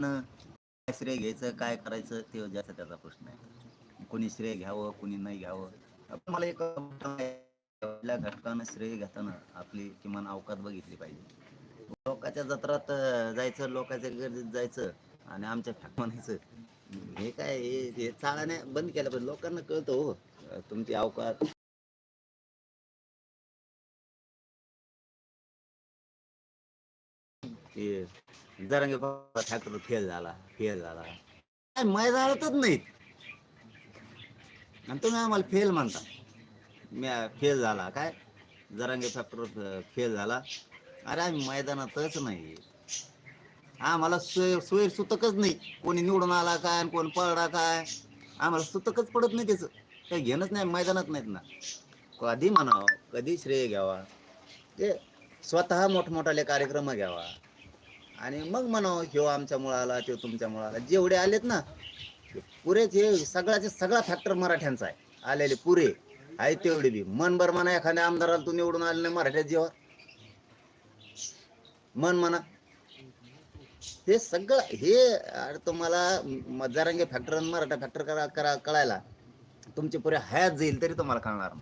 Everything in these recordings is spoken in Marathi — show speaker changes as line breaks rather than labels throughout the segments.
श्रेय घ्यायचं काय करायचं ते जास्त त्याचा प्रश्न आहे. कोणी श्रेय घ्यावं कोणी नाही घ्यावं. मला एक घटकानं श्रेय घेताना आपली किमान अवकात बघितली पाहिजे. लोकांच्या जत्रात जायचं लोकांच्या गर्दीत जायचं आणि आमच्या फॅक म्हणायचं हे काय हे चाळाने बंद केलं पाहिजे. लोकांना कळतं हो तुमची अवकात. ते जरांगे फॅक्टर फेल झाला फेल झाला. काय मैदानातच नाहीत. आणि तुम्ही आम्हाला फेल म्हणता. मी फेल झाला काय? जरांगे फॅक्टर फेल झाला. अरे आम्ही मैदानातच नाही. आम्हाला सोय सोय सुतकच नाही. कोणी निवडून आला काय आणि कोण पळला काय? आम्हाला सुतकच पडत नाही त्याचं. काही घेणंच नाही मैदानात नाहीत ना. कधी म्हणावं कधी श्रेय घ्यावा. ते स्वतः मोठमोठाले कार्यक्रम घ्यावा. आणि मग म्हणावं ह्यो आमच्या मुळाला तो तुमच्या मुळाला जेवढे आलेत ना पुरेच हे सगळ्याचे सगळा फॅक्टर मराठ्यांचा आहे. आलेले पुरे आहे तेवढे बी मन बर म्हणा एखाद्या आमदाराला तू निवडून आले नाही मराठ्यात जेव्हा मन म्हणा. हे सगळं हे अरे तुम्हाला म- फॅक्टर आणि मराठा फॅक्टर करा करा कळायला तुमचे पुरे हयात जाईल तरी तुम्हाला कळणार.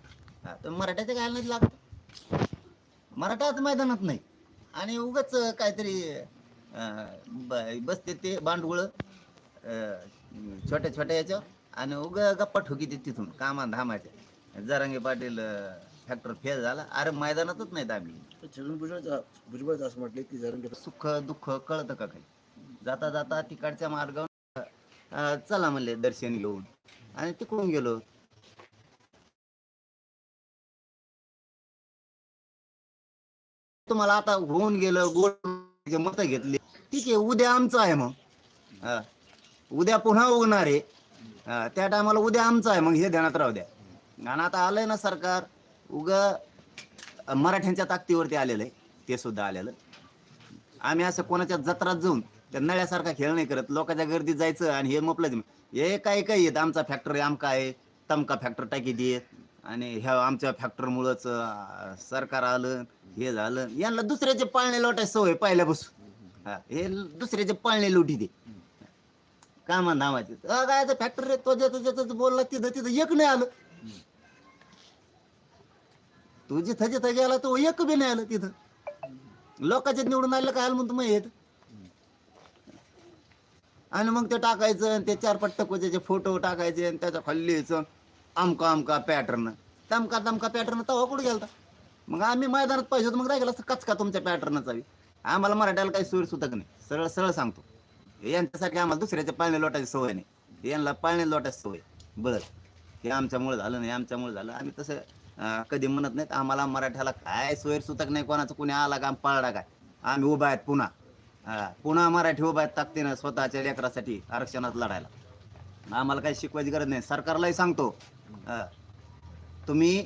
नाही तुम्ही मराठ्याच्या काय नाही लागत. मराठाच मैदानात नाही. आणि उगाच काहीतरी बसते ते भांडवळ छोट्या छोट्या याच्या आणि उग गप्पा ठोकी ते तिथून कामा धामाच्या जरांगे पाटील फॅक्टर फेल झाला. अरे मैदानातच नाहीत आम्ही.
छगन भुजबळ भुजबळ असं म्हटले की जरंगे
सुख दुःख कळतं का काही? जाता जाता तिकडच्या मार्गावर चला म्हणले दर्शन घेऊन आणि तिकडून गेलो. तुम्हाला आता होऊन गेलं गोड मत घेतली. ठीक आहे उद्या आमचं आहे मग. हा. उद्या पुन्हा उगणार आहे. हा, त्या टायमाला उद्या आमचं आहे मग हे ध्यानात राहू द्या. आणि आता आलंय ना सरकार उग मराठ्यांच्या ताकदीवरती आलेलं आहे ते सुद्धा आलेलं. आम्ही असं कोणाच्या जत्रात जाऊन त्या नळ्यासारखा खेळ नाही करत. लोकांच्या गर्दीत जायचं आणि हे मपलं हे काय काय येत आमचा फॅक्टरी आमका आहे तमका फॅक्टर टाकी देत आणि ह्या आमच्या फॅक्टरमुळंच अं, सरकार आलं हे झालं. यांना दुसऱ्याचे पाळणे लोटायची सवय पाहिल्यापासून. हा हे दुसऱ्याचे पाळणे लुटी दे. कामा नावाचे काय फॅक्टरी तो ज्याचं ज्याचं बोलला तिथं तिथं एक नाही आलं. तू जिथं जिथं गेला तो एक बी नाही आलं तिथं. लोकांच्या निवडून आलं काय आलं म्हणतो मग येत? आणि मग ते टाकायचं आणि ते चार पट्टकोचे फोटो टाकायचे आणि त्याच्याखाली यायचं अमका अमका पॅटर्न तमका तमका पॅटर्न तवा कुठे गेलता? मग आम्ही मैदानात पाहिजे होतो मग राहिला केलं कचका तुमच्या पॅटर्नचा बी. आम्हाला मराठ्याला काही सोयी सुतक नाही. सरळ सरळ सांगतो. यांच्यासाठी आम्हाला दुसऱ्याच्या पाळणे लोटायची सवय नाही. यांना पाळणे लोटायची सवय. बरं. हे आमच्यामुळे झालं नाही आमच्यामुळे झालं. आम्ही तसं कधी म्हणत नाहीत आम्हाला मराठ्याला काय सोयर सुतक नाही कोणाचं कोणी आला का पाळला काय आम्ही उभा आहेत पुन्हा. पुन्हा मराठी उभा आहेत ताकदीनं स्वतःच्या लेकरासाठी आरक्षणात लढायला. आम्हाला काही शिकवायची गरज नाही. सरकारलाही सांगतो. तुम्ही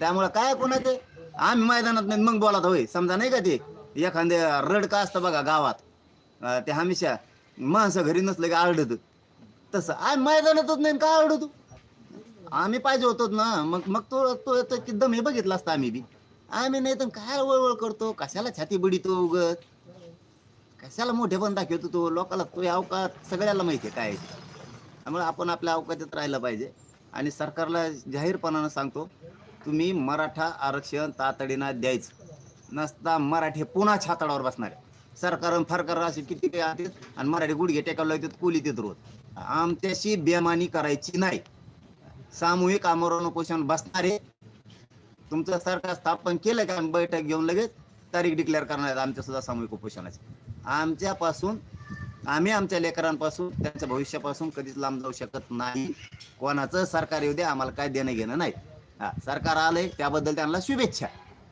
त्यामुळे काय कोणाचे आम्ही मैदानात नाही मग बोलात होय. समजा नाही का ते? एखादे रड का असतं बघा गावात. ते हमेशा माणसं घरी नसलं की आरडत. तसं आम्ही मैदानातच नाही का आरडतो? आम्ही पाहिजे होतो ना. मग मग तो तो तो दम हे बघितला असता आम्ही बी. आम्ही नाही तर काय वळवळ करतो? कशाला छाती बडितो उगत? कशाला मोठे पण दाखवतो तो? लोकाला तो अवकात सगळ्याला माहिती आहे काय आहे त्यामुळे आपण आपल्या अवकाशात राहिलं पाहिजे. आणि सरकारला जाहीरपणानं सांगतो तुम्ही मराठा आरक्षण तातडीनं द्यायचं. नसता मराठी पुन्हा छाताडावर बसणार आहे सरकार फरकार असे किती काही आहेत आणि मराठी गुडघे टेकायला लागतात कुली देत रोज. आमच्याशी बेमानी करायची नाही. सामूहिक आमरण उपोषण बसणारे तुमचं सरकार स्थापन केलं का? आम्ही बैठक घेऊन लगेच तारीख डिक्लेअर करणार आहेत आमच्या सुद्धा सामूहिक उपोषणाची. आमच्यापासून आम्ही आमच्या लेकरांपासून त्यांच्या भविष्यापासून कधीच लांब जाऊ शकत नाही. कोणाचं सरकार येऊ दे आम्हाला काय देणं घेणं नाही. हा सरकार आलंय त्याबद्दल त्यांना शुभेच्छा.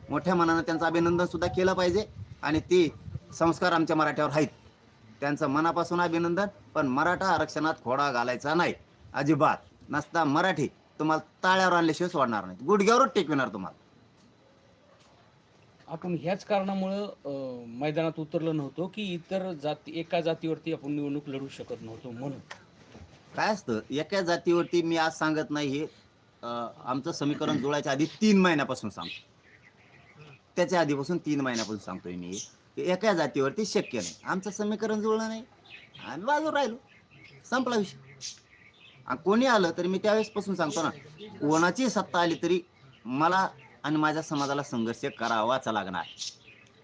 मोठ्या मनानं त्यांचं अभिनंदन सुद्धा केलं पाहिजे आणि ते संस्कार आमच्या मराठ्यावर आहेत. त्यांचं मनापासून अभिनंदन पण मराठा आरक्षणात खोडा घालायचा नाही. अजिबात. नसता मराठी तुम्हाला ताळ्यावर आणल्याशिवाय सोडणार नाही गुडघ्यावरच टेकविणार तुम्हाला.
आपण ह्याच कारणामुळं मैदानात उतरलो नव्हतो की इतर जाती एका जातीवरती आपण निवडणूक लढू शकत नव्हतो म्हणून.
काय असतं? एका जातीवरती मी आज सांगत नाही हे. आमचं समीकरण जुळायच्या आधी तीन महिन्यापासून सांगतो. त्याच्या आधीपासून तीन महिन्यापासून सांगतोय मी. एका जातीवरती शक्य नाही. आमचं समीकरण जुळलं नाही. आम्ही बाजू राहिलो. संपला विषय. आणि कोणी आलं तरी मी त्यावेळेसपासून सांगतो ना कोणाची सत्ता आली तरी मला आणि माझ्या समाजाला संघर्ष करावाच लागणार.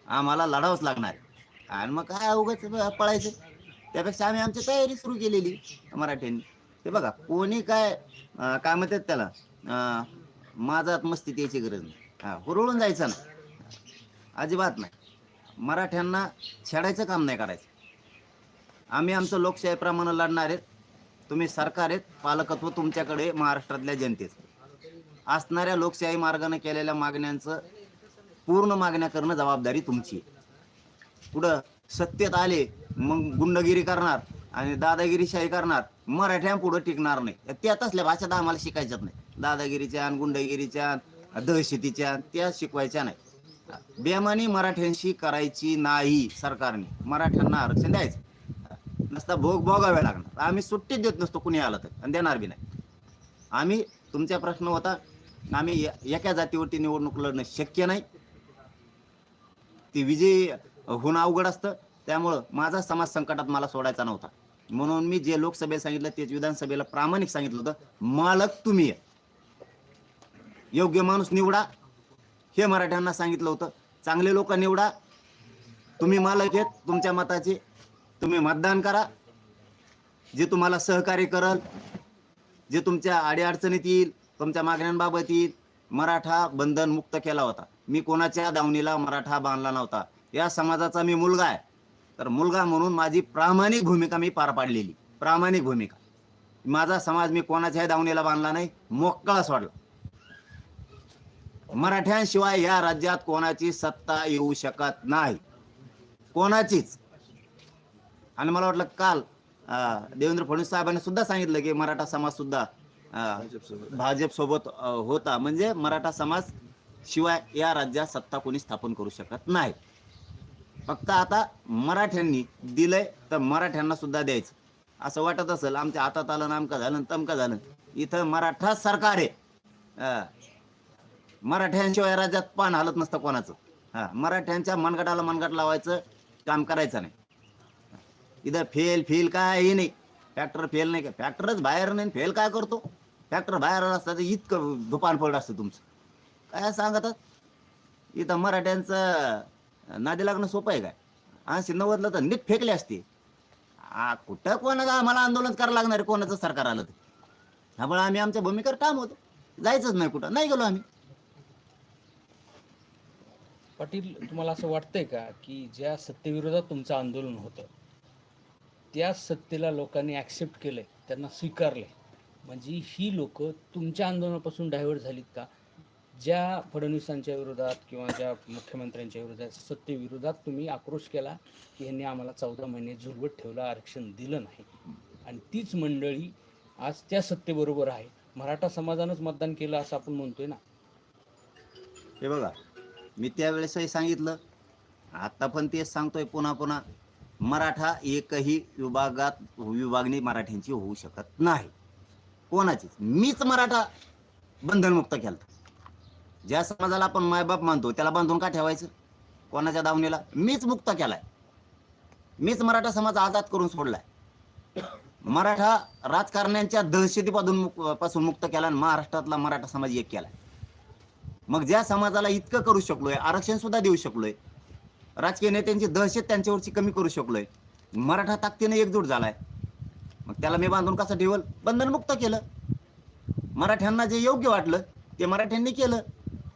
आम्हाला लढावंच लागणार. आणि मग काय उगाच पळायचं? त्यापेक्षा आम्ही आमची तयारी सुरू केलेली मराठ्यांनी. ते बघा कोणी काय काय म्हणतात त्याला? अं, माझात मस्ती यायची गरज नाही. हा हुरळून जायचं ना. अजिबात नाही. मराठ्यांना छेडायचं काम नाही करायचं. आम्ही आमचं लोकशाहीप्रमाणे लढणार आहेत. तुम्ही सरकार आहेत पालकत्व तुमच्याकडे महाराष्ट्रातल्या जनतेचं. असणाऱ्या लोकशाही मार्गाने केलेल्या मागण्यांचं पूर्ण मागण्या करणं जबाबदारी तुमची आहे. पुढं सत्तेत आले मग गुंडगिरी करणार आणि दादागिरीशाही करणार मराठ्यां पुढं टिकणार नाही. त्या तसल्या भाषा आम्हाला शिकायच्यात नाही. दादागिरीच्या गुंडगिरीच्या दहशतीच्या त्या शिकवायच्या नाही. बेमानी मराठ्यांशी करायची नाही सरकारने. मराठ्यांना आरक्षण द्यायचं. नसता भोग भोगावे लागणार. आम्ही सुट्टीच देत नसतो कुणी आलं तर. आणि देणार बी नाही. आम्ही तुमचा प्रश्न होता आम्ही एका जातीवरती निवडणूक लढणं शक्य नाही. ती विजयी होणं अवघड असतं. त्यामुळं माझा समाज संकटात मला सोडायचा नव्हता. म्हणून मी जे लोकसभेत सांगितलं तेच विधानसभेला प्रामाणिक सांगितलं होतं. मालक तुम्ही आहे. योग्य माणूस निवडा. हे मराठ्यांना सांगितलं होतं. चांगले लोक निवडा. तुम्ही मालक आहेत तुमच्या मताचे. तुम्ही मतदान करा. जे तुम्हाला सहकार्य करल जे तुमच्या अडीअडचणीत येईल तुमच्या मागण्यांबाबत येईल मराठा बंधन मुक्त केला होता. मी कोणाच्या दावणीला मराठा बांधला नव्हता. या समाजाचा मी मुलगा आहे. तर मुलगा म्हणून माझी प्रामाणिक भूमिका मी पार पाडलेली. प्रामाणिक भूमिका. माझा समाज मी कोणाच्याही दावणीला बांधला नाही. मोकळा सोडला मराठ्यांशिवाय या राज्यात कोणाची सत्ता येऊ शकत नाही. कोणाचीच. आणि मला वाटलं काल देवेंद्र फडणवीस साहेबांनी सुद्धा सांगितलं की मराठा समाज सुद्धा. भाजप सोबत होता. म्हणजे मराठा समाज शिवाय या राज्यात सत्ता कोणी स्थापन करू शकत नाही. फक्त आता मराठ्यांनी दिलंय तर मराठ्यांना सुद्धा द्यायचं. असं वाटत असेल आमच्या हातात आलं नामका झालं तमका झालं. इथं मराठा सरकार आहे. मराठ्यांशिवाय राज्यात पान हालत नसतं कोणाचं. हा मराठ्यांच्या मनगटाला मनगट लावायचं काम करायचं नाही. इथं फेल फेल काय हे नाही. फॅक्टर फेल नाही का? फॅक्टरच बाहेर नाही फेल काय करतो? फॅक्टर बाहेर असतं तर इतकं दुपान पडलं असतं तुमचं. काय सांगतात इथं मराठ्यांचं नादी लागणं सोपं आहे काय? ऐंशी नव्वदला तर नीट फेकले असते. आ, कुठं कोणाचं आम्हाला आंदोलन करायला लागणार आहे? कोणाचं सरकार आलं तर? त्यामुळे आम्ही आमच्या भूमिकेवर काम होतो. जायचंच नाही कुठं. नाही गेलो आम्ही.
पाटील तुम्हाला असं वाटतंय का की ज्या सत्तेविरोधात तुमचं आंदोलन होतं त्या सत्तेला लोकांनी ॲक्सेप्ट केलंय त्यांना स्वीकारले म्हणजे ही लोक तुमच्या आंदोलनापासून डायव्हर्ट झालीत का? ज्या फडणवीसांच्या विरोधात किंवा ज्या मुख्यमंत्र्यांच्या विरोधात सत्तेविरोधात तुम्ही आक्रोश केला की यांनी आम्हाला चौदा महिने झुलवत ठेवलं आरक्षण दिलं नाही. आणि तीच मंडळी आज त्या सत्तेबरोबर आहे. मराठा समाजानंच मतदान केलं असं आपण म्हणतोय ना?
हे बघा मी त्यावेळेसही सांगितलं. आता पण तेच सांगतोय पुन्हा पुन्हा. मराठा एकही विभागात विभागणी मराठ्यांची होऊ शकत नाही. कोणाचीच. मीच मराठा बंधनमुक्त केलं ज्या समाजाला आपण मायबाप मानतो त्याला बांधून का ठेवायचं? कोणाच्या दावणीला? मीच मुक्त केलाय. मीच मराठा समाज आजाद करून सोडलाय. मराठा राजकारण्यांच्या दहशतीपासून मुक- पासून मुक्त केला आणि महाराष्ट्रातला मराठा समाज एक केलाय. मग ज्या समाजाला इतकं करू शकलोय आरक्षण सुद्धा देऊ शकलोय राजकीय नेत्यांची दहशत त्यांच्यावरची कमी करू शकलोय मराठा ताकदीने एकजूट झालाय. मग त्याला मी बांधून कसं ठेवल? बंधनमुक्त केलं. मराठ्यांना जे योग्य वाटलं ते मराठ्यांनी केलं.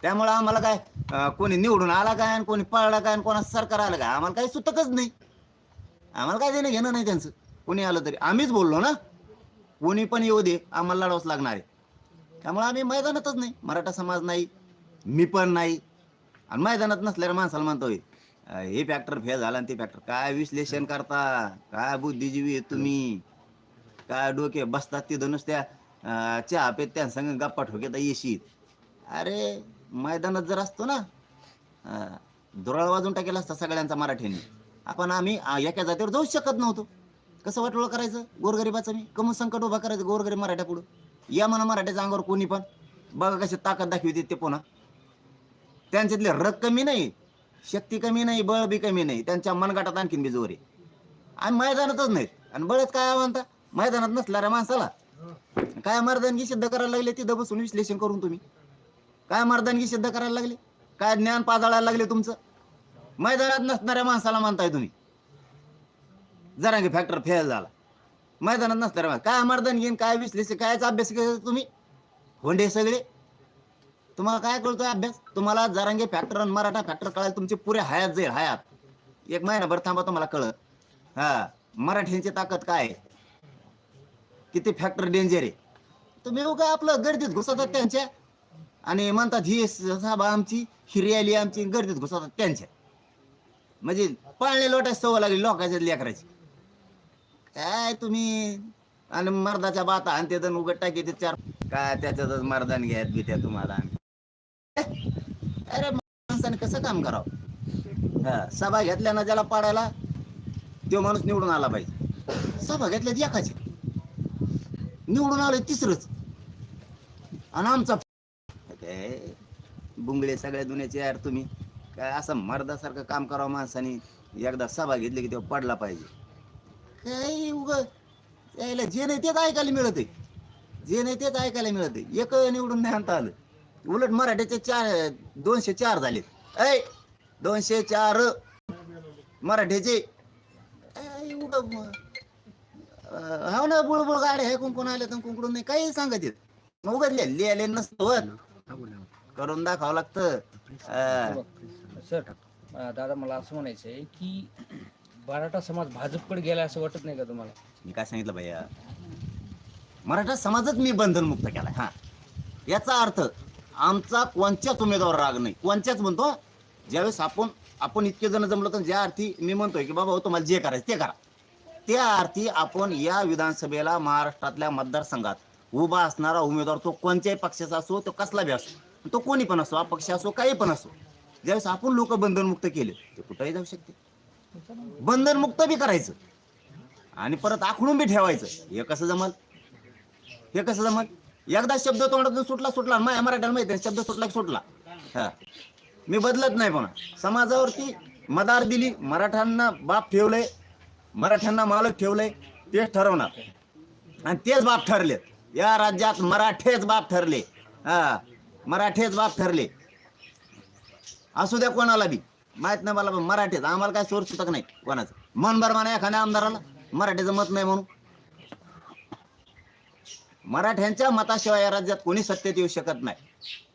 त्यामुळं आम्हाला काय कोणी निवडून आला काय आणि कोणी पळला काय आणि कोणाचं सरकार आलं काय? आम्हाला काही सुतकच नाही. आम्हाला काय देणं घेणं नाही त्यांचं. कोणी आलं तरी. आम्हीच बोललो ना. कोणी पण येऊ दे. आम्हाला लढावंच लागणार आहे. त्यामुळे आम्ही मैदानातच नाही. मराठा समाज नाही. मी पण नाही. आणि मैदानात नसल्यावर माणसाला म्हणतोय अं, हे फॅक्टर फेल झाला आणि ते फॅक्टर काय विश्लेषण करता? काय बुद्धिजीवी आहे तुम्ही? काय डोके बसतात तिथं नुसत्या अं, चहा पेत त्या संग गप्पा ठोकेता येशीत अरे मैदानात जर असतो ना अं, दुराळ वाजून टाकेला असता सगळ्यांचा मराठीने. आपण आम्ही अं, एका जातीवर जाऊच शकत नव्हतो. कसं वाटोळं करायचं? गोरगरिबाचं मी. कमून संकट उभा करायचं गोरगरीब मराठ्या पुढं या म्हणा मराठ्याच्या अंगावर कोणी पण. बघा कशी ताकद दाखवते ते पुन्हा. त्यांच्यातले रग कमी नाही शक्ती कमी नाही बळ बी कमी नाही. त्यांच्या मनगटात आणखीन बी जोर आहे आणि मैदानातच नाहीत. आणि बळच काय म्हणता मैदानात नसणाऱ्या माणसाला. काय मर्दानगी सिद्ध करायला लागले तिथं बसून विश्लेषण करून तुम्ही? काय मर्दानगी सिद्ध करायला लागले? काय ज्ञान पाजाळायला लागले तुमचं? मैदानात नसणाऱ्या माणसाला म्हणताय तुम्ही. जरा की फॅक्टर फेल झाला. मैदानात नसणाऱ्या काय मर्दानगी काय विश्लेषण कायचा अभ्यास केला तुम्ही? होंडे सगळे? तुम्हाला काय कळतोय अभ्यास? तुम्हाला जरांगे फॅक्टर आणि मराठा फॅक्टर कळायला तुमची पुरे हयात जाईल हयात. एक महिनाभर थांबा तुम्हाला कळत हा मराठ्यांची ताकद काय किती फॅक्टर डेंजर आहे? तुम्ही उगा आपलं गर्दीत घुसतात त्यांच्या. आणि म्हणतात ही सभा आमची ही रॅली आमची गर्दीत घुसतात त्यांच्या. म्हणजे पाळणे लोटायची सवय लागली लोकांच्या लेकराची. काय तुम्ही? आणि मर्दाच्या बाता आणि ते उघड टाकी ते चार. काय त्याच्यातच मर्दान मी त्या तुम्हाला? अरे माणसाने कसं काम करावं? हा सभा घेतल्यानं ज्याला पाडायला तो माणूस निवडून आला पाहिजे. सभा घेतल्यात एकाची. निवडून आलोय तिसरंच. आणि आमचा बुंगळे सगळ्या दुनियाचे यार तुम्ही. काय असं मर्दासारखं काम करावं माणसाने? एकदा सभा घेतली की तेव्हा पडला पाहिजे. काही उग यायला जे नाही तेच ऐकायला मिळत जे नाही तेच ऐकायला मिळत एक निवडून नाही आणता आलं. उलट मराठीचे चार दोनशे चार झाले. ऐ दोनशे चार. मराठीचे. ऐ, उगं म- अं, हो ना बुळबुळ गाड्या हे कुंकून आले तर कुंकडून नाही काही सांगत येत. मग उघडले लिहिले नसतं करून दाखवावं लागतं.
सर दादा मला असं म्हणायचं आहे की मराठा समाज भाजपकडे गेला असं वाटत नाही का तुम्हाला?
मी काय सांगितलं भैया? मराठा समाजच मी बंधनमुक्त केलाय हा. याचा अर्थ आमचा कोणत्याच उमेदवार राग नाही. कोणत्याच म्हणतो ज्यावेळेस आपण आपण इतके जण जमलो तर ज्या अर्थी मी म्हणतोय की बाबा हो, तुम्हाला जे करायचं ते करा. त्या अर्थी आपण या विधानसभेला महाराष्ट्रातल्या मतदारसंघात उभा असणारा उमेदवार तो कोणत्याही पक्षाचा असो तो कसला बी असो तो कोणी पण असो अपक्ष असो काही पण असो ज्यावेळेस आपण लोक बंधनमुक्त केले ते कुठेही जाऊ शकते. बंधनमुक्त बी करायचं. आणि परत आखडून बी ठेवायचं. हे कसं जमल? हे कसं जमल? एकदा शब्द तोंडातून सुटला सुटला. माझ्या मराठ्याला माहिती आहे, शब्द सुटला की सुटला. हा. मी बदलत नाही पण समाजावरती मदार दिली मराठ्यांना बाप ठेवलंय मराठ्यांना मालक ठेवलंय तेच ठरवणार. आणि तेच बाप ठरलेत. या राज्यात मराठेच बाप ठरले. हा. मराठेच बाप ठरले. असू द्या कोणाला बी. माहीत नाही मला पण मराठीच. आम्हाला काय सोर्स सुटक नाही कोणाचं. मन भर म्हणा एखाद्या आमदाराला. मराठीचं मत नाही म्हणून. मराठ्यांच्या मताशिवाय या राज्यात कोणी सत्तेत येऊ शकत नाही.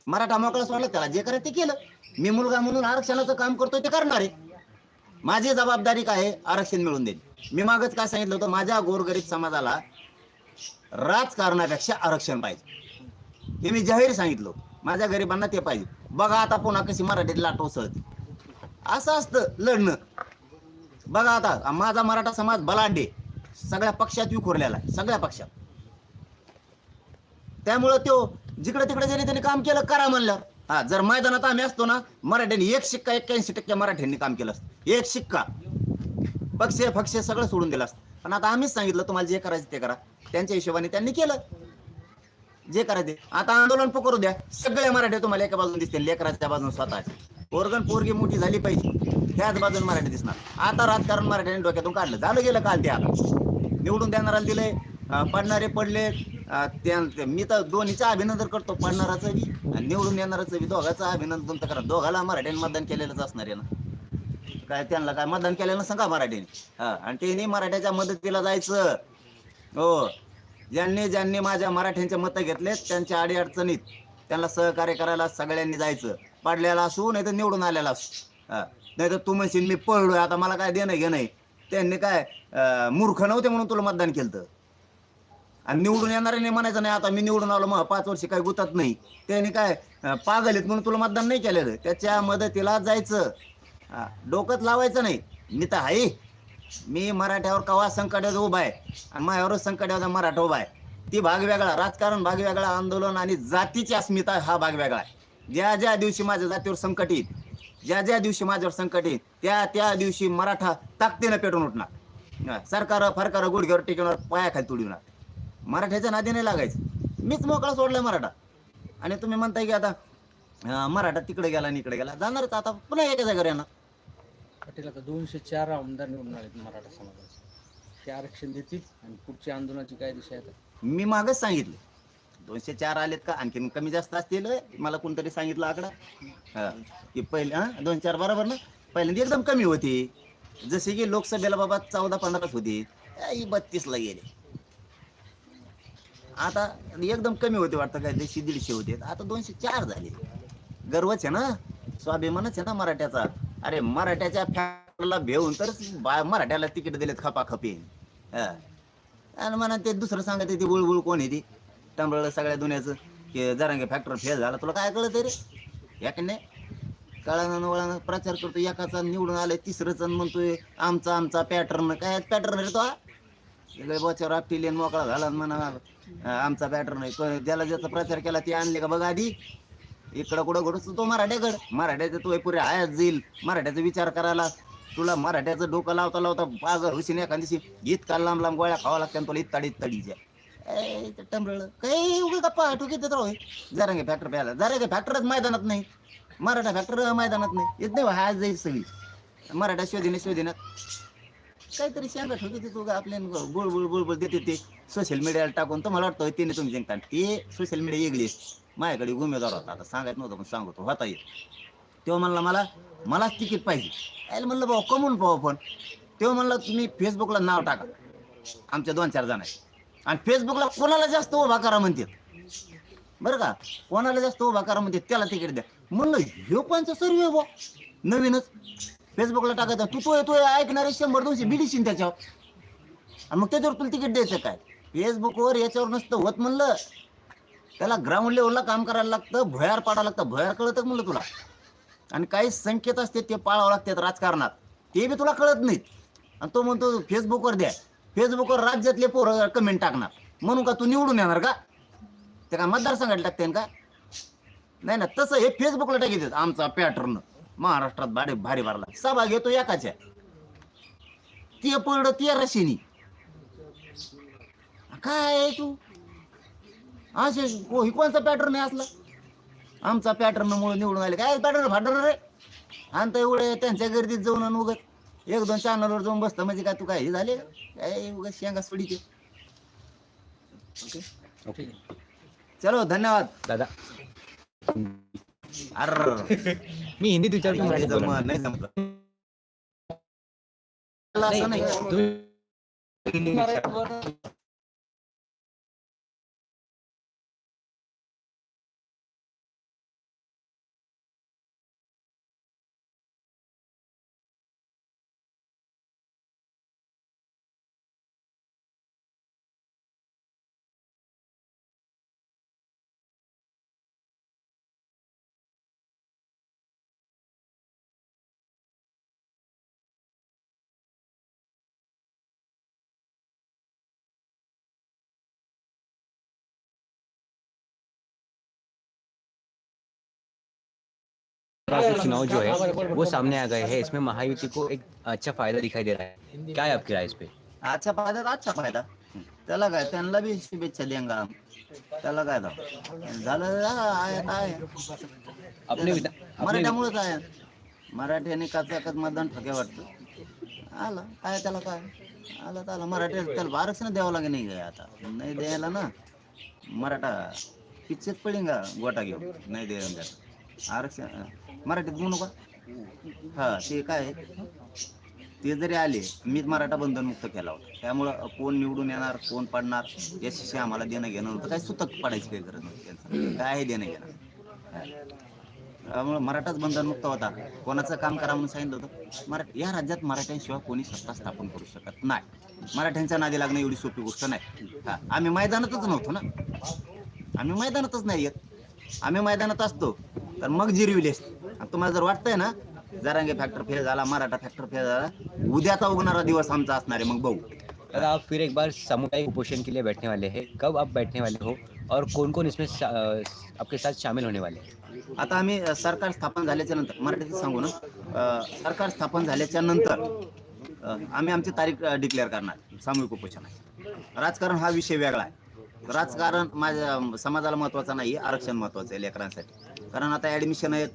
मराठा मोकळा सोडला त्याला जे करायचं ते केलं. मी मुलगा म्हणून आरक्षणाचं काम करतो ते करणार आहे. माझी जबाबदारी काय आहे? आरक्षण मिळून देईल मी मागच काय सांगितलं होतं? माझ्या गोरगरीब समाजाला राजकारणापेक्षा आरक्षण पाहिजे. हे मी जाहीर सांगितलं माझ्या गरिबांना ते पाहिजे. बघा आता पुन्हा कशी मराठीत लाट उसळते असं असतं लढणं. बघा आता माझा मराठा समाज बलाढ्य सगळ्या पक्षात विखुरलेला आहे. सगळ्या पक्षात. त्यामुळं तो जिकडे तिकडे ज्याने त्याने काम केलं करा म्हणलं. हा जर मैदानात आम्ही असतो ना मराठ्यांनी एक शिक्का एक्क्याऐंशी टक्के मराठ्यांनी काम केलं असतं. एक शिक्का. पक्षे फक्षे सगळं सोडून दिलं असतं. पण आता आम्हीच सांगितलं तुम्हाला जे करायचं ते करा. त्यांच्या हिशोबाने त्यांनी केलं. जे करायचे. आता आंदोलन पकडू द्या. सगळे मराठी तुम्हाला एका बाजून दिसतील लेकराच्या बाजून स्वतः. पोरगण पोरगी मोठी झाली पाहिजे. त्याच बाजून मराठी दिसणार. आता राजकारण मराठ्याने डोक्यातून काढलं. झालं गेलं काल ते आता. निवडून देणाऱ्याला दिले पडणारे पडले त्या- मी तर दोन्हीचं अभिनंदन करतो पडणाराचं बी आणि निवडून येणाराचं बी. दोघांचं अभिनंदन तर करा. दोघाला मराठ्याने मतदान केलेलंच असणार आहे ना. काय त्यांना काय मतदान केलेलं सांगा मराठीने हा आणि त्यांनी मराठ्याच्या मदतीला जायचं. हो. ज्यांनी ज्यांनी माझ्या मराठ्यांचे मतं घेतलेत त्यांच्या अडीअडचणीत त्यांना सहकार्य करायला सगळ्यांनी जायचं. पडलेला असू नाही तर निवडून आलेला असू. हा. नाही तर तू म्हणशील मी पळलोय आता मला काय देणं घेणं त्यांनी काय मूर्ख नव्हते म्हणून तुला मतदान केलं आणि निवडून येणाऱ्याने म्हणायचं नाही आता मी निवडून आलो मग पाच वर्ष काही गुतत नाही. त्यांनी काय पागल आहेत म्हणून तुला मतदान नाही केलेलं. त्याच्या मदतीला जायचं. डोकंच लावायचं नाही. मी तर आहे. मी मराठ्यावर कवा संकटात उभा आहे? आणि माझ्यावरच संकटावर मराठा उभा आहे. ती भाग वेगळा राजकारण भाग वेगळा आंदोलन आणि जातीची अस्मिता हा भाग वेगळा आहे. ज्या ज्या दिवशी माझ्या जातीवर संकट येईल ज्या ज्या दिवशी माझ्यावर संकट येईल त्या त्या दिवशी मराठा ताकदीनं पेटून उठणार. सरकार फरकार गुडघ्यावर टिकवणार पायाखाली तुडविणार मराठ्याच्या नादी नाही लागायचं. मीच मोकळा सोडलाय मराठा. आणि तुम्ही म्हणताय की आता मराठा तिकडे गेला आणि इकडे गेला. जाणारच आता पुन्हा एका जागेवर येणार.
पाटील आता दोनशे चार आमदार निवडून आलेत मराठा समाजाचे. हे आरक्षण देतील आणि पुढच्या आंदोलनाची काय दिशा आहे आता?
मी मागच सांगितलं. दोनशे चार आलेत का? आणखीन कमी जास्त असतील मला कोणतरी सांगितलं आकडा. हा. की पहिले हा दोन चार बरोबर ना? पहिल्यांदा एकदम कमी होती. जसे की लोकसभेला बाबा चौदा पंधराच होती. बत्तीसला गेले. आता एकदम कमी होते वाटतं काय देशे दीडशे होते. आता दोनशे चार झाले. गर्वच आहे ना? स्वाभिमानच आहे ना मराठ्याचा? अरे मराठ्याच्या फॅक्टरला भेऊन तर बा- मराठ्याला तिकीट दिलेत खपाखपी. हा. आणि म्हणा ते दुसरं सांगत ते बुळबुळ कोण आहे ती? टंबळ सगळ्या दुनियाचं. की जरांगे फॅक्टर फेल झाला. तुला काय कळत रे? या की नाही? कळानं वळानं प्रचार करतो एकाचा निवडून आलाय तिसरंच म्हणतोय आमचा आमचा पॅटर्न काय पॅटर्न रे तो लय सगळे बोच्यावर आपटिलियन मोकळा झाला आणि म्हणा आमचा आमचा नाही आहे ज्याला ज्याचा प्रचार केला ते आणले का बघा आधी? इकडं कुठं घडूच तो मराठ्याकड. मराठ्याचं तो पुरे आयात जाईल. मराठ्याचा विचार करायला. तुला मराठ्याचं डोकं लावता लावता पागल हुशीन एखाद्याशी इतका लांब लांब गोळ्या खावा लागतात तुला इतताडी तडीच्या. ए, टमरळ काही उगा गप्पा टुकीत राहू जरा घे फॅक्टर प्यायला. जरा घे फॅक्टरच मैदानात नाही. मराठा फॅक्टर मैदानात नाही. येत नाही आज जाईल सगळी. मराठा शोधिने शोधिनात काहीतरी शेंगा ठोकी तू आपल्या बुळ गोळ गोळ गोळ देते ते. सोशल मीडियाला टाकून तर मला वाटतं नाही तुम्ही जिंकता ते सोशल मीडिया वेगळीच माझ्याकडे उमेदवार होता. आता सांगत नव्हतं पण सांगतो. होता येत तेव्हा म्हणला मला मलाच तिकीट पाहिजे. यायला म्हणलं भाऊ कमवून पाहू पण तेव्हा म्हणलं तुम्ही फेसबुकला नाव टाका. आमच्या दोन चार जण आहेत आणि फेसबुकला कोणाला जास्त उभा करा म्हणतात बरं का? कोणाला जास्त उभा करा म्हणते त्याला तिकीट द्या. म्हणलं हे कोणचा सर्वे बा नवीनच. फेसबुकला टाकायचा तू तो तो ऐकणारे शंभर दोनशे बिडीशीन त्याच्यावर. आणि मग त्याच्यावर तुला तिकीट द्यायचं काय? फेसबुकवर याच्यावर नसतं होत म्हणलं. त्याला ग्राउंड लेवलला काम करायला लागतं भुयार पाडावं लागतं. भुयार कळतं म्हणलं तुला? आणि काही संकेत असते ते पाळावं लागतात राजकारणात. ते बी तुला कळत नाहीत. आणि तो म्हणतो फेसबुकवर द्या. फेसबुकवर राज्यातले पोरं कमेंट टाकणार. म्हणून का तू निवडून येणार का? ते मतदार मतदारसंघाला टाकते का? नाही ना तसं हे फेसबुकला टाकित आमचा पॅटर्न महाराष्ट्रात भारी भारी भरला. सभा घेतो एकाच्या. ते पडलं ते रशिनी. काय आहे तू? असे कोणचा पॅटर्न आहे असला? आमचा पॅटर्न मुळे निवडून आले. काय पॅटर्न फाटर्न रे. आणि तर एवढे त्यांच्या गर्दीत जाऊन आणि उगत एक दोन चॅनलवर जाऊन बसतं. म्हणजे काय तू काय हे झाले? काय उगत शेंगा सोडीचे ओके. चलो धन्यवाद.
दादा.
अरे
मी हिंदीत विचारतो
नाही
मराठीत बोला.
जमत, नाही जमलं. नाही
तुम्ही का चुनाव जो है वो सामने आ गए हैं। इसमें महायुति को एक अच्छा फायदा दिखाई दे रहा है। क्या है आपकी राय इस पे?
आजचा फायदा आजचा फायदा। त्याला काय त्यांना बी शुभेच्छा लेंगा त्याला काय झालं हा,
अपने
मराठ्यामुळेच आहे मराठ्याने काचाकाच मतदान ठोक्या वाटतं। आलं काय त्याला काय? आलं तर आलं. मराठी त्याला आरक्षण द्यावं लागेल नाही काय आता. नाही द्यायला ना मराठा पिच्चेत पडेल का गोटा घेऊन? नाही द्यायला त्याला आरक्षण मराठीत बोलू का? हा ते काय आहे? ते जरी आले मीच मराठा बंधन मुक्त केला होता. त्यामुळं कोण निवडून येणार कोण पडणार याच्याशी आम्हाला देणं घेणं नव्हतं. काय सुतक पडायची काही गरज नव्हती त्यांचं काय आहे देणं घेणं? हा. त्यामुळं मराठाच बंधनमुक्त होता. कोणाचं काम करा म्हणून सांगितलं होतं. मराठी या राज्यात मराठ्यांशिवाय कोणी सत्ता स्थापन करू शकत नाही. मराठ्यांच्या नादी लागणं एवढी सोपी गोष्ट नाही. हा आम्ही मैदानातच नव्हतो ना. आम्ही मैदानातच नाही येत. आम्ही मैदानात असतो. तर मग जिरविले असते. आणि तुम्हाला जर वाटतंय ना जरांगे फॅक्टर फेल झाला मराठा फॅक्टर फेल झाला उद्याचा उगणारा दिवस आमचा असणार आहे मग बघू.
दादा आप फिर एक बार सामुदायिक उपोषण के लिए बैठने वाले हैं. कब आप बैठने वाले हो और कौन कौन इसमें आपके साथ शामिल होने वाले हैं?
आता आम्ही सरकार स्थापन झाल्याच्यानंतर मराठीत सांगू ना सरकार स्थापन झाल्याच्यानंतर आम्ही आमची तारीख डिक्लेअर करणार. सामूहिक उपोषणाची राजकारण हा विषय वेगळा आहे. राजकारण माझ्या समाजाला महत्त्वाचं नाही आरक्षण महत्त्वाचं आहे लेकरांसाठी. कारण आता ॲडमिशन आहेत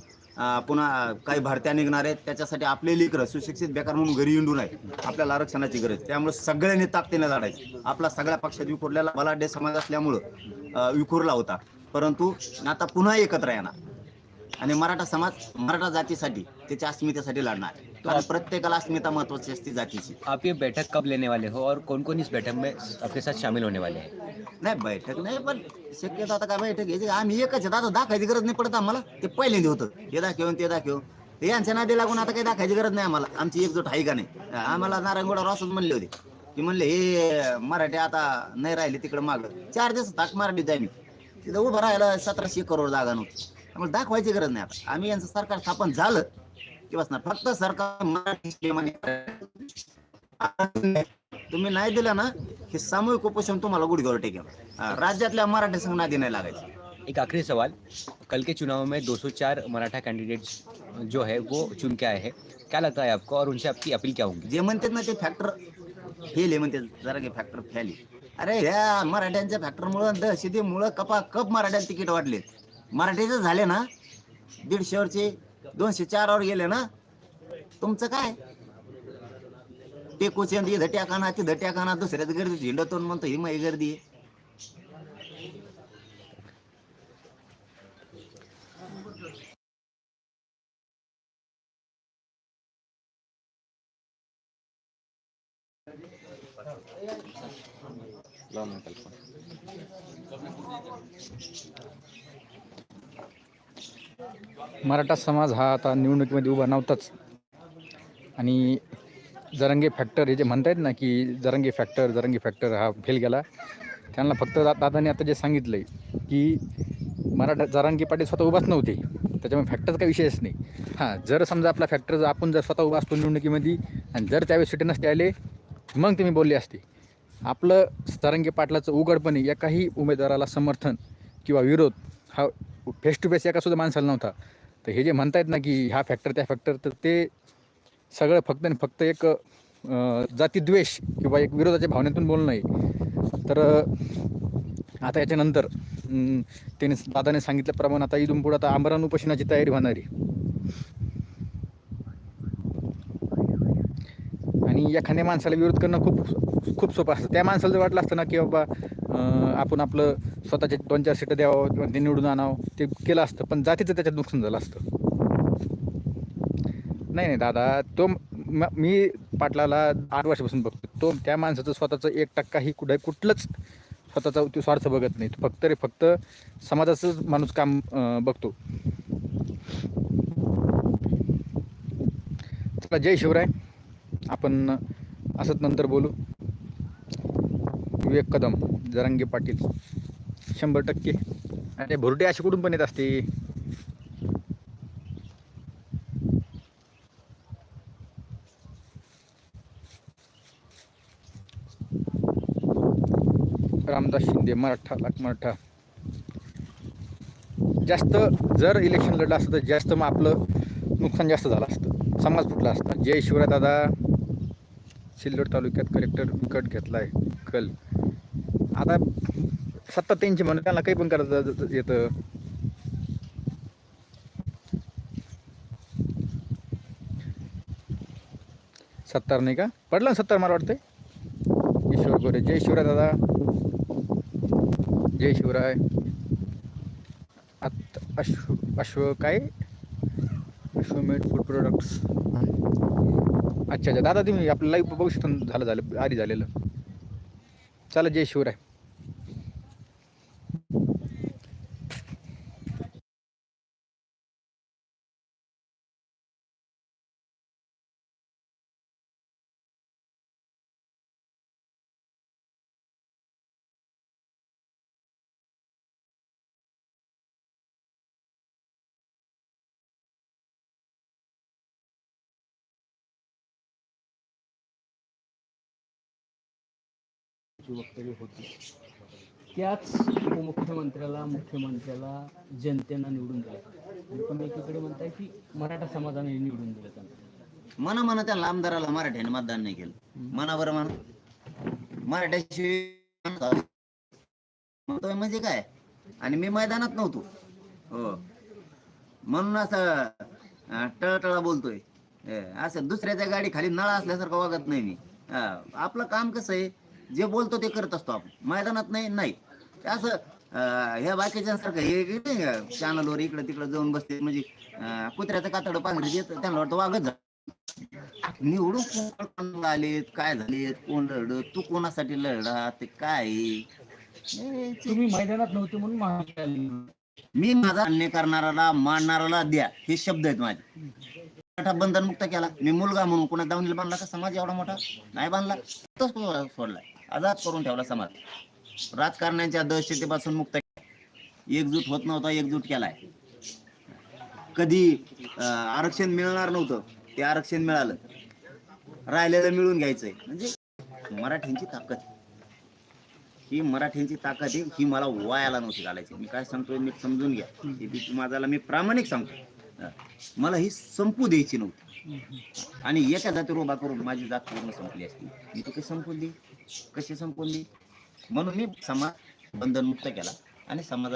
पुन्हा काही भरत्या निघणार आहेत त्याच्यासाठी आपले लेकरं सुशिक्षित बेकार म्हणून घरी येऊन आहे आपल्याला आरक्षणाची गरज त्यामुळे सगळ्यांनी ताकदीने लढायचं. आपला सगळ्या पक्षात विखुरलेला बलाढ्य समाज असल्यामुळं विखुरला होता. परंतु आता पुन्हा एकत्र येणार. आणि मराठा समाज मराठा जातीसाठी त्याच्या अस्मितेसाठी लढणार. कारण प्रत्येकाला अस्मिता महत्वाची असते जातीची.
आप ये बैठक कब लेने वाले हो और कौन कौन इस बैठक में आपके साथ शामिल होने वाले हैं?
नाही बैठक नाही पण शक्यतो आता काय बैठक घ्यायची आम्ही एकच आहेत आता दाखायची गरज नाही पडत आम्हाला. ते पहिल्यांदा होतं. हे दाखवून ते दाखव. ते यांच्या नादी लागून आता काही दाखायची गरज नाही आम्हाला. आमची एकजूट आहे का नाही? आम्हाला नारायणगोडावर असंच म्हणले होते. की म्हणले हे मराठी आता नाही राहिले तिकडे माग. चार दिवस ताक मराठी जाय मी. तिथं उभं राहायला सतराशे करोड जागा नव्हती. त्यामुळे दाखवायची गरज नाही आता आम्ही यांचं सरकार स्थापन झालं की बसणार. फक्त सरकार मराठी तुम्ही नाही दिलं ना हे सामूहिक उपोषण तुम्हाला गुडघ्यावर टेकेल. राज्यातल्या मराठी संघ नादी नाही लागायचं.
एक आखिरी सवाल. कल के चुनाव में 204 मराठा कैंडिडेट्स जो है वो चुन के आए हैं. क्या लगता है आपको और उनसे आपकी अपील क्या होंगी?
जे म्हणतात ना ते फॅक्टर फेल आहे म्हणते जरा की फॅक्टर फेल अरे ह्या मराठ्यांच्या फॅक्टरमुळं दहशतीमुळं कपा कप मराठ्यांना तिकीट वाटले मराठीचे झाले ना दीडशेवरचे दोनशे चारवर गेले ना तुमचं काय? टेकूचे इथं ट्याकाना तिथं ट्याकाना दुसऱ्याच गर्दी हिंडतून म्हणतो ही माही गर्दी आहे.
मराठा समाज हा आता निवडणुकीमध्ये उभा नव्हताच. आणि जरंगे फॅक्टर हे जे म्हणतायत ना की जरंगे फॅक्टर जरंगे फॅक्टर हा फेल गेला. त्यांना फक्त दादाने आता जे सांगितलं आहे की मराठा जरांगे पाटील स्वतः उभाच नव्हते. त्याच्यामुळे फॅक्टरचा काही विषयच नाही. हां जर समजा आपला फॅक्टर जर आपण जर स्वतः उभा असतो निवडणुकीमध्ये आणि जर त्यावेळेस सुटे नसते आले मग तुम्ही बोलले असते. आपलं जरांगे पाटलाचं उघडपणे या काही उमेदवाराला समर्थन किंवा विरोध हा फेस टू फेस एकासुद्धा माणसाला नव्हता. तर हे जे म्हणतायत ना की ह्या फॅक्टर त्या फॅक्टर तर ते सगळं फक्त आणि फक्त एक जातीद्वेष किंवा एक विरोधाच्या भावनेतून बोलणं आहे. तर आता याच्यानंतर त्याने दादाने सांगितल्याप्रमाणे आता इथून पुढं आता आमरण उपोषणाची तयारी होणार आहे. आणि एखाद्या माणसाला विरोध करणं खूप खूप सोपं असतं. त्या माणसाला जर वाटलं असतं ना की बाबा आपण आपलं स्वतःचे दोन चार सीटं द्यावं किंवा ते निवडून आणावं ते केलं असतं पण जातीचं त्याच्यात नुकसान झालं असतं. नाही नाही दादा तो मी पाटलाला आठ वर्षापासून बघतो तो त्या माणसाचं स्वतःचं एक टक्काही कुठं कुठलंच स्वतःचा तो स्वार्थ बघत नाही. फक्त रे फक्त समाजाचंच माणूस काम बघतो. चला जय शिवराय. आपण असंच नंतर बोलू. विवेक कदम. जरांगे पाटील. शंभर टक्के. आणि ते भुरटे असे कुठून पण येत असते? रामदास शिंदे मराठा लाख मराठा. जास्त जर इलेक्शन लढलं असतं तर जास्त मग आपलं नुकसान जास्त झालं असतं. समाज फुटला असता. जय शिवराय दादा. सिल्लोड तालुक्यात कलेक्टर विकट घेतला आहे कल. आता सत्ता त्यांची म्हणून त्यांना काही पण करता येतं. सत्तार नाही का? पडलं ना सत्तार मला वाटतंय? ईश्वर गोरे जय शिवराय दादा. जय शिवराय. आत अश्व अश्व काय? अश्वमेध फूड प्रोडक्ट्स. अच्छा अच्छा. दादा तुम्ही आपलं लाईव्ह बघू शकता. झालं झालं. आधी झालेलं. चला जय शिवराय.
तुमची वक्तव्य होती. त्याच उपमुख्यमंत्र्याला मुख्यमंत्र्याला जनतेनं निवडून दिलं. आणि तुम्ही एकीकडे म्हणताय की मराठा समाजाने निवडून दिलं त्यांना.
म्हणा म्हणा त्या आमदाराला मराठ्याने मतदान नाही केलं. बरं म्हणा मराठ्याशी म्हणतोय म्हणजे काय? आणि मी मैदानात नव्हतो. हो. म्हणून असं टळटळा बोलतोय. असं दुसऱ्याच्या गाडी खाली नळा असल्यासारखं वागत नाही मी. आपलं काम कसं आहे? जे बोलतो ते करत असतो आपण. मैदानात नाही नाही. असं ह्या बाकीच्यांसारखं हे चॅनलवर इकडं तिकडं जाऊन बसते. म्हणजे कुत्र्याचं कातड पांघरी देत त्यांना वाटतं वागत जा. निवडून आलेत काय झालेत कोण लढत तू कोणासाठी लढला ते काय?
तुम्ही मैदानात नव्हते म्हणून
मी माझा अन्य करणाराला मानणाराला द्या. हे शब्द आहेत माझे. मोठा बंधनमुक्त केला. मी मुलगा म्हणून कोणा दावणीला बांधला का? समाज एवढा मोठा नाही बांधला. तोच सोडलाय आजाद करून ठेवला समाज. राजकारण्यांच्या दहशतीपासून मुक्त एकजूट होत नव्हता एकजूट केलाय. कधी आरक्षण मिळणार नव्हतं ते आरक्षण मिळालं. राहिलेलं मिळून घ्यायचंय. म्हणजे मराठ्यांची ताकद. ही मराठ्यांची ताकद आहे ही मला वायाला नव्हती घालायची. मी काय सांगतोय मी समजून घ्या. माझाला माझ्याला मी प्रामाणिक सांगतो. मला ही संपू द्यायची नव्हती. आणि एका जातीवर उभा करून माझी जात पूर्ण संपली असती. मी ती संपून दे कशी संपून म्हणून मी समाज बंधनमुक्त केला आणि समाजाला